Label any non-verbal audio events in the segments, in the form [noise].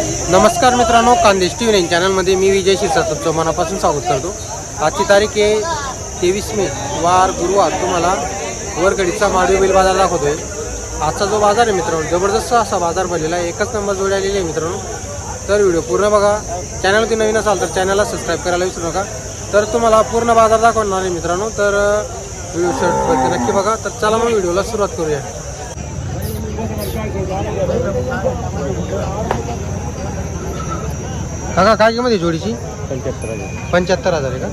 नमस्कार मित्रांनो कांदेश T V चॅनलमध्ये मी विजय शिरसा तुमचं मनापासून स्वागत करतो. आजची तारीख आहे तेवीस मे वार गुरुवार. तुम्हाला वरगडीचा माडवी बैल बाजार दाखवतोय. आजचा जो बाजार आहे मित्रांनो जबरदस्त असा बाजार भरलेला आहे. एकच नंबर जोडी आलेली आहे मित्रांनो. तर व्हिडिओ पूर्ण बघा. चॅनलवरती नवीन असाल तर चॅनलला सबस्क्राईब करायला विसरू नका. तर तुम्हाला पूर्ण बाजार दाखवणार आहे मित्रांनो. तर व्हिडिओ शर्ट नक्की बघा. तर चला मग व्हिडिओला सुरुवात करूया. काका काय किंमत आहे जोडीची? पंच्याहत्तर हजार. पंच्याहत्तर हजार आहे का?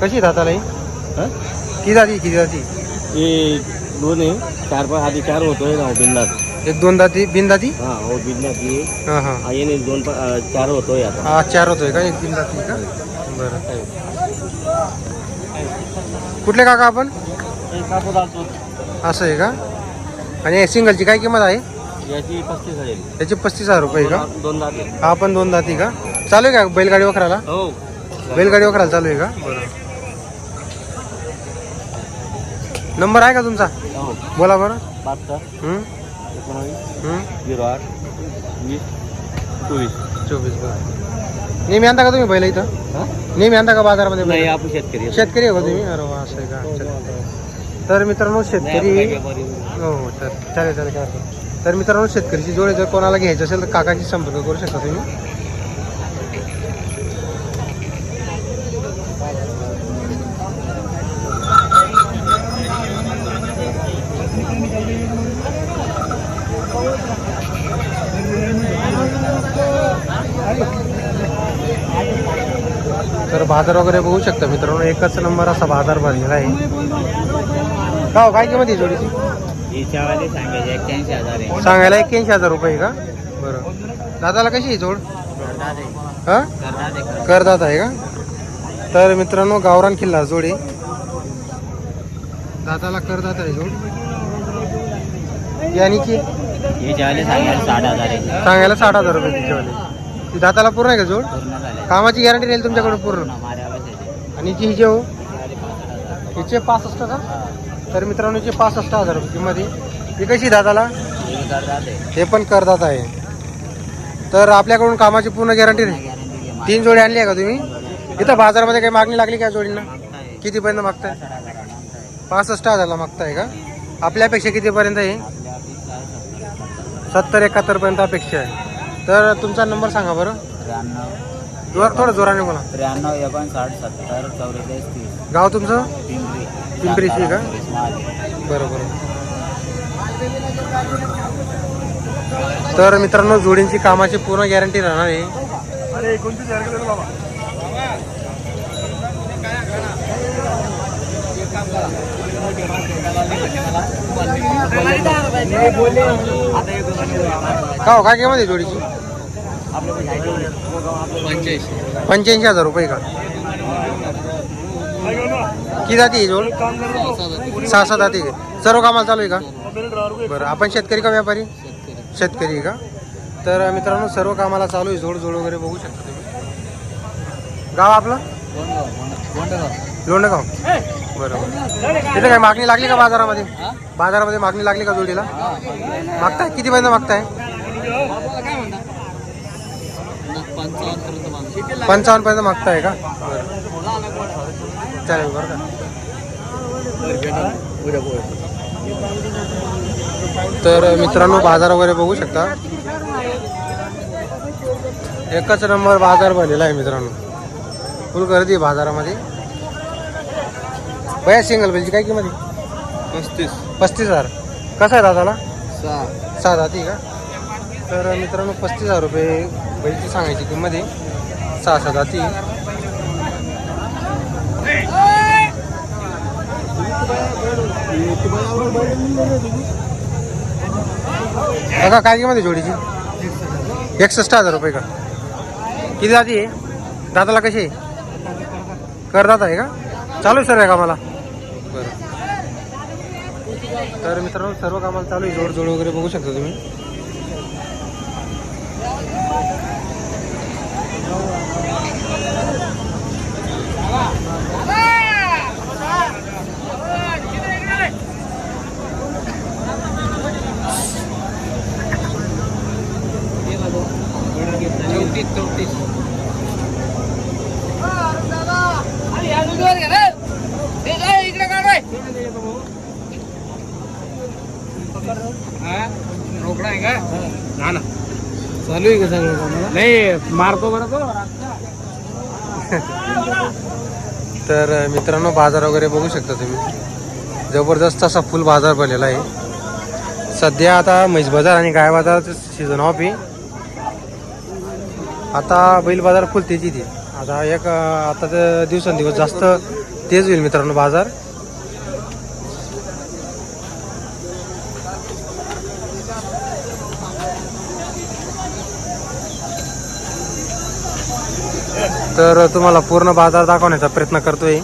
कशी दाताला ही हा? किती जाती किती जाती हे दोन आहे. चार पाच आधी चार होतोय ना बिंदात एक दोन दाती बिन दाती? हा हो बिंदात ये हां हां. हा येणे दोन पा- अं, चार होतोय आता. हा चार होतोय का? एक दाती का? बरं. कुठले काका आपण? असं आहे का? आणि सिंगलची काय किंमत आहे? याची पस्तीस हजार त्याची पस्तीस हजार रुपये का? दोन दाते हा पण दोन दाती का? चालू आहे का बैलगाडी वखराला हो बैलगाडी वखराला चालू आहे का बरं नंबर आहे का तुमचा हो बोला बरं बहात्तर हं? एकोणावीस हं? झिरो आठ वीस चोवीस चोवीस बरं नेहमी आणता का तुम्ही बैल इथं हा? नेहमी आणता का बाजारामध्ये? आपण शेतकरी. शेतकरी आहे का तुम्ही अरे वा असं आहे का. तर मित्रांनो शेतकरी. हो हो तर चालेल चालेल. तर मित्रांनो शेतकरीची जोडी जर कोणाला घ्यायची असेल तर काकाशी संपर्क करू शकता तुम्ही बाजार वगैरे बघू शकता मित्रांनो. एकच नंबर असा बाजार भरलेला आहे. का हो, काय किंमत आहे जोडीची? आहे. सांगायला एक्क्याऐंशी हजार रुपये का? बरं. दादाला कशी आहे जोड? हा? करदात आहे का? तर मित्रांनो गावरान किल्ला जोडी दादाला करदात आहे जोड. ही हजार आहे. सांगायला साठ हजार रुपये तिच्यावाली ती दाताला पूर्ण आहे का जोड? पूर्ण झाले कामाची गॅरंटी राहील तुमच्याकडे पूर्ण. माझ्या आणि हिची हिचे हो? हिचे पासष्ट का? तर मित्रांनो हिचे पासष्ट हजार रुपये किंमत. आहे ही कशी दादाला हे पण करदात आहे. तर आपल्याकडून कामाची पूर्ण गॅरंटी राहील. तीन जोडी आणली आहे का तुम्ही? इथं बाजारामध्ये काही मागणी लागली का जोडींना? कितीपर्यंत मागताय? पासष्ट हजारला मागताय. का? आपल्यापेक्षा कितीपर्यंत आहे? सत्तर एकाहत्तर. पर्यंत अपेक्षा आहे. तर तुमचा नंबर सांगा बरं. त्र्याण्णव. जोर थोडं जोराने बोला. त्र्याण्णव एकोणसाठ सत्तर चौवेचाळीस तीस. गाव तुमचं? पिंपरी. पिंपरीची का? बरं बरं तर मित्रांनो जोडींची कामाची पूर्ण गॅरंटी राहणार आहे. का हो? काय किंमत आहे जोडीची? पंच्याऐंशी हजार रुपये का? किती जाती आहे जोड? सहा सात जाती आहे. सर्व कामाला चालू आहे का? बरं आपण शेतकरी का व्यापारी? शेतकरी का? तर मित्रांनो सर्व कामाला चालू आहे. जोड जोड वगैरे बघू शकता तुम्ही. गाव आपलं? लोंडगाव बरं तिथे काय मागणी लागली का बाजारामध्ये? बाजारामध्ये मागणी लागली का जोडीला? मागताय? कितीपर्यंत मागताय? पंचावन्न पर्यंत मागताय का? बरं. चालेल बरं का. तर मित्रांनो बाजार वगैरे बघू शकता. एकच नंबर बाजार भरलेला आहे मित्रांनो. फुल गर्दी आहे बाजारामध्ये. बया सिंगल बेलची काय किंमत आहे? पस्तीस. पस्तीस हजार. कसं आहे दादाला सहा. सहा जाती का तर मित्रांनो पस्तीस हजार रुपये बैलची सांगायची किंमत आहे. सहा सहा जाती बघा काय किंमत आहे जोडीची? एकसष्ट हजार रुपये का? किती जाती आहे? दादाला कशी आहे? करदात आहे का? चालू आहे सर्व कामाला. बरं तर मित्रांनो सर्व कामाला चालू आहे. जोड वगैरे बघू शकता तुम्ही. चौतीस चौतीस रोकडा आहे का ना ना चालू आहे का सगळं नाही मारतो बरं तो. [laughs] तर मित्रांनो बाजार वगैरे बघू शकता तुम्ही. जबरदस्त असा फुल बाजार भरलेला आहे. सध्या आता म्हैस बाजार आणि गाय बाजाराचं सीझन ऑफ आहे. आता बैल बाजार फुल तेजीत आहे आता एक आता तर दिवसेंदिवस जास्त तेज होईल मित्रांनो बाजार. तर तुम्हाला पूर्ण बाजार दाखवण्याचा प्रयत्न करतोय.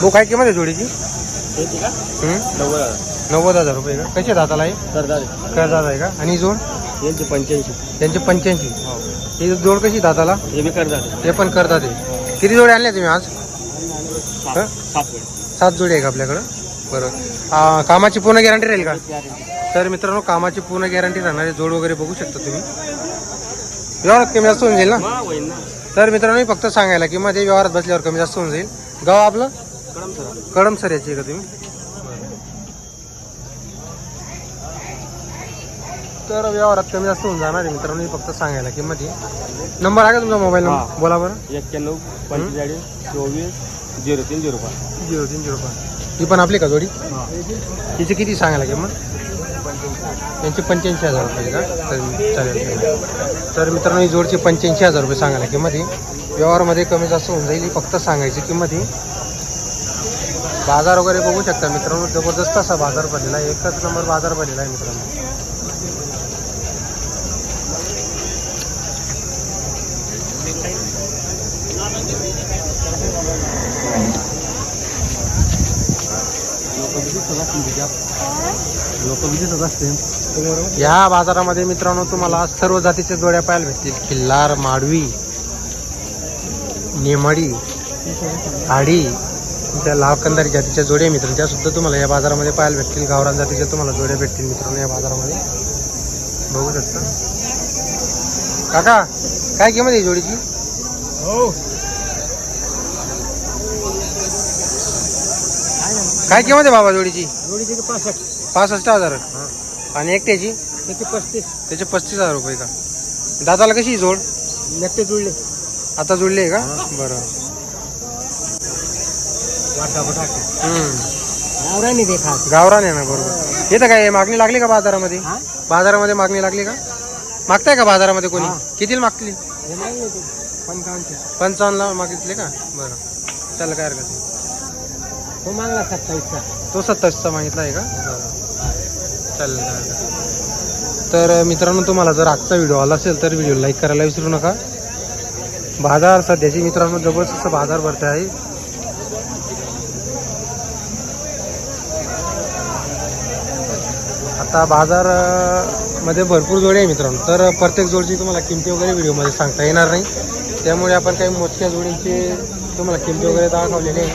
बुक आहे किंमत आहे जोडीची? हम्म? नव्वद हजार. रुपये का? कसे दाताला आहे करदात आहे का? आणि जोड? यांचे पंच्याऐंशी. त्यांचे पंच्याऐंशी. ही जोड कशी दाताला? हे बी करतात ते पण करतात आहे. किती जोडी आणल्या तुम्ही आज? हं? सात जोडी. आहे का आपल्याकडं? बरं. आ, कामाची पूर्ण गॅरंटी राहील का? तर मित्रांनो कामाची पूर्ण गॅरंटी राहणार आहे. जोड वगैरे बघू शकता तुम्ही. व्यवहारात कमी जास्त होऊन जाईल ना. तर मित्रांनो मी फक्त सांगायला की मध्ये व्यवहारात बसल्यावर कमी जास्त होऊन जाईल. गाव आपलं? कडम सर कडम सर याची का तुम्ही? तर व्यवहारात कमी जास्त होऊन जाणार आहे मित्रांनो मी फक्त सांगायला की मध्ये नंबर आहे का तुमचा मोबाईल हा. नंबर बोला बरं. एक्क्याण्णव पंचेचाळीस चोवीस झिरो तीन झिरो पाच. झिरो तीन झिरो पाच. ही पण आपली का जोडी? तिची किती सांगायला किंमत? यांची पंच्याऐंशी हजार रुपये का? तर चालेल तर मित्रांनो ही जोडची पंच्याऐंशी हजार रुपये सांगायला किंमत ही व्यवहारामध्ये कमी जास्त होऊन जाईल ही फक्त सांगायची किंमत ही बाजार वगैरे बघू शकता मित्रांनो जबरदस्त असा बाजार भरलेला आहे. एकच नंबर बाजार भरलेला आहे मित्रांनो. या बाजारामध्ये मित्रांनो तुम्हाला सर्व जातीच्या जोड्या पाहायला भेटतील. खिल्लार माडवी नेमाडी आडी त्या लावकंदारी जातीच्या जोड्या मित्रांनो. त्या सुद्धा तुम्हाला या बाजारामध्ये पाहायला भेटतील. गावरान जातीच्या तुम्हाला जोड्या भेटतील मित्रांनो या बाजारामध्ये. बघू शकता. काका काय किंमत आहे जोडीची? हो. काय किंमत आहे बाबा जोडीची? जोडीचे पासष्ट. पासष्ट हजार. आणि एकट्याची? त्याचे पस्तीस. त्याचे पस्तीस हजार रुपये का? दादाला कशी जोड? नक्की जुळले. आता जुळली आहे का? बरं. आवराने देखा गावरान आहे ना बरोबर. येतं काय मागणी लागली का बाजारामध्ये? बाजारामध्ये मागणी लागली का? मागताय का बाजारामध्ये कोणी. कितीला पंचावन्नशे पंचावन्नला मागितले का? बरं. त्याला काय हरकत नाही. तो मागला सत्तावीसचा. तो सत्तावीसचा मागितला आहे का? बरं. चालेल काय हरकत नाही. तर मित्रांनो तुम्हाला जर आजचा व्हिडिओ आला असेल तर व्हिडिओ लाईक करायला विसरू नका. बाजार सध्याची मित्रांनो जबरदस्त बाजार भरते आहे. आता बाजारमध्ये भरपूर जोडी आहे मित्रांनो. तर प्रत्येक जोडची तुम्हाला किमती वगैरे व्हिडिओमध्ये सांगता येणार नाही. त्यामुळे आपण काही मोजक्या जोडींची तुम्हाला किमती वगैरे दाखवलेली आहे.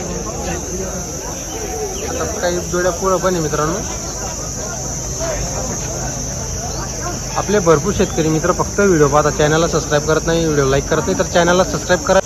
आता काही जोड्या पुढं पण आहे मित्रांनो. आपले भरपूर शेतकरी मित्र फक्त व्हिडिओ पाहता चॅनलला सबस्क्राईब करत नाही व्हिडिओ लाईक करत नाही तर चॅनलला सबस्क्राईब करा.